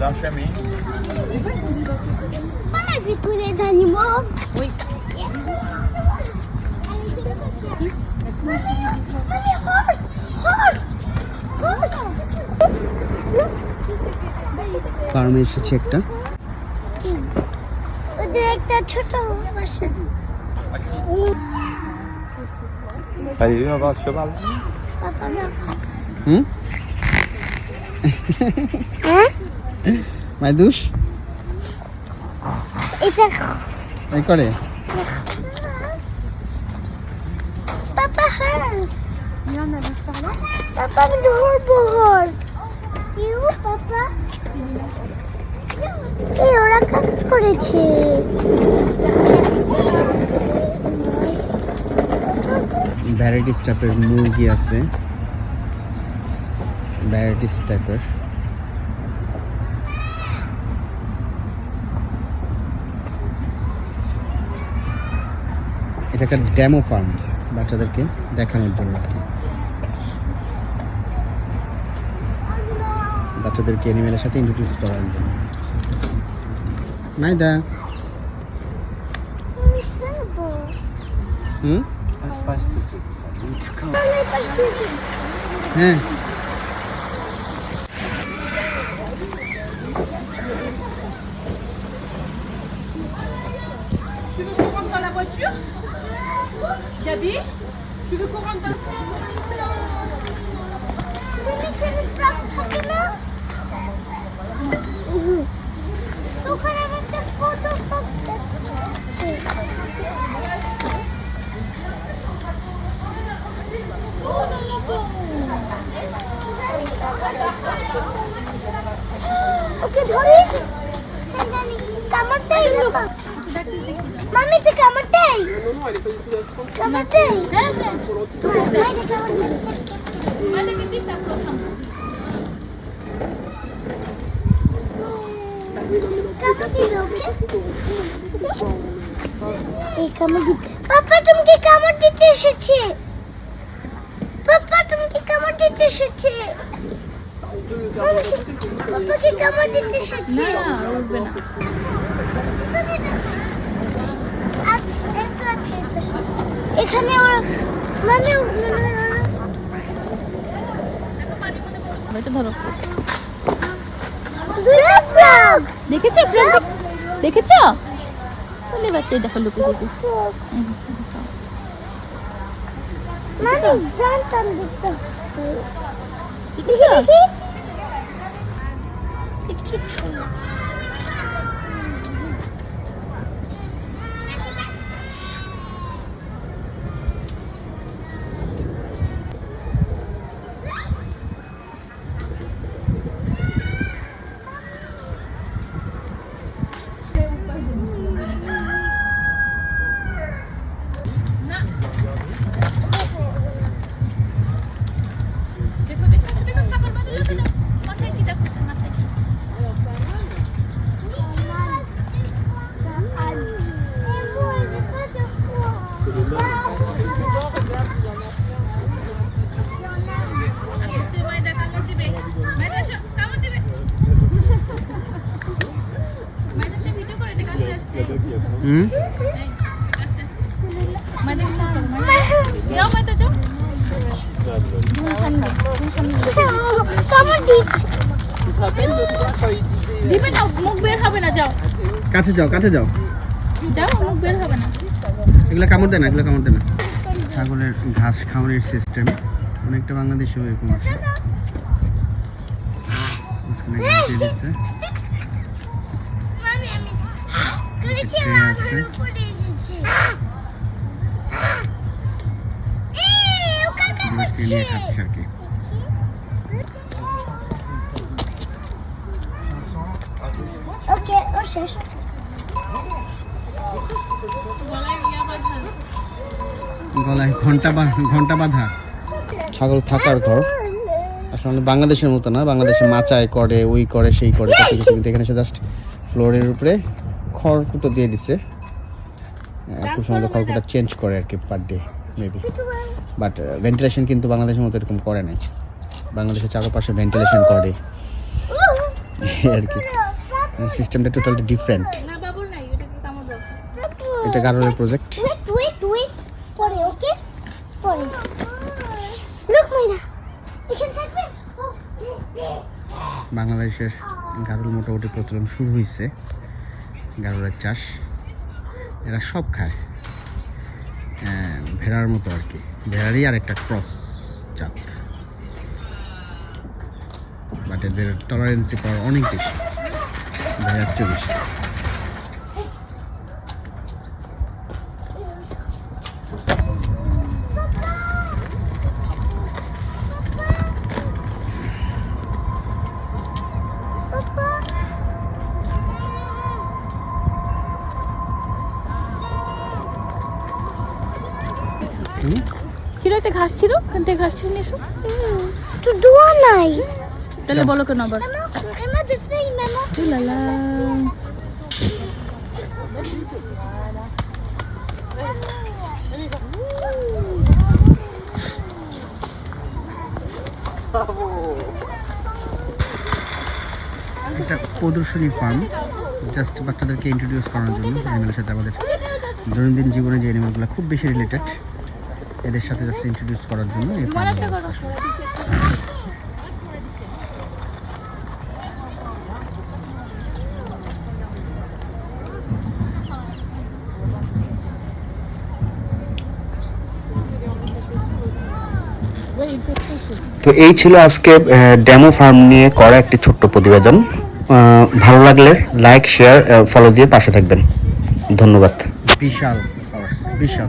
La famille. On a vu tous les animaux. Oui. Mommy, mommy, horse, horse, horse. ফার্মে এসেছে একটা ওদের একটা ছোট বাসা cheval. পাপা না হুম হ্যাঁ মাইদুস এটা এই করে। horse horse এই ওরা কাকা করেছে। ভ্যারাইটিস টাইপের মুরগি আছে। ভ্যারাইটিস টাইপের এটা একটা ড্যামো ফার্ম বাচ্চাদেরকে দেখানোর জন্য আর কি। বাচ্চাদেরকে অ্যানিমেলের সাথে ইন্ট্রোডিউস করার জন্য। আমি হুম? হ্যাঁ। আমি একটা ফটো ওকে ধরিস? কামড়টাই মামি, তুই কামড়টাই কামড়টাই পাপা তুমি কি কামড় দিতে এসেছে। পাপা তুমি কি কামড় দিতে এসেছে। পাপা কি কামড় দিতে এসেছে। না উঠবে না আর একটা আছে এখানে মানে ধরো দুটো ফ্রগ দেখেছ ফ্রেন্ড দেখেছ? বলে বাচ্চা দেখো লুকে দেখো মানে দেখেছ? দিবে না যাও কাছে যাও কাছে যাও। না এগুলো কামড় দেয় না, এগুলো কামড় দেয় না। ছাগলের ঘাস খাওয়ানোর সিস্টেম অনেকটা বাংলাদেশেও এরকম আছে। খাচ্ছে আর কি ও শেষ গলায় ঘণ্টা ঘণ্টা বাঁধা। ছাগল থাকার ঘর। আসলে বাংলাদেশের মতো না বাংলাদেশে মাচায় করে ওই করে সেই করে কিন্তু এখানে জাস্ট ফ্লোরের উপরে খড়কুটো দিয়ে দিছে। খুব সম্ভবত খড়কুটা চেঞ্জ করে আর কি per day maybe but ventilation কিন্তু বাংলাদেশের মতো এরকম করে নাই। বাংলাদেশের চারপাশে ভেন্টিলেশন করে। আর কি। সিস্টেমটা টোটালি ডিফারেন্ট এটা গারলের প্রজেক্ট ওয়েট ওয়েট ওয়েট পরে ওকে পরে লুক মাইনা এখানে থাকবে? বাংলাদেশের গারুল মোটামুটি প্রচলন শুরু হয়েছে গারুলের চাষ। এরা সব খায়। আহ, ভেড়ার মতো আর কি। ভেড়ারই আর একটা ক্রস জাত। বাট এদের টলারেন্সি পাওয়ার অনেক বেশি। ভেড়ার চেয়ে বেশি। ছিল একটা ঘাস ছিল? ওখান থেকে ঘাস ছিল এসো। তো দোয়া নাই। তাহলে বলো কেন আবার? এটা প্রদর্শনী ফার্ম জাস্ট বাচ্চাদেরকে ইন্ট্রোডিউস করার জন্য। অ্যানিমেলের সাথে আমাদের দৈনন্দিন জীবনে যে অ্যানিমেলগুলো খুব বেশি রিলেটেড এদের সাথে জাস্ট ইন্ট্রোডিউস করার জন্য এই তো এই ছিল আজকে ডেমো ফার্ম নিয়ে করা একটি ছোট্ট প্রতিবেদন। আহ, ভালো লাগলে লাইক শেয়ার ফলো দিয়ে পাশে থাকবেন। ধন্যবাদ। বিশাল বিশাল।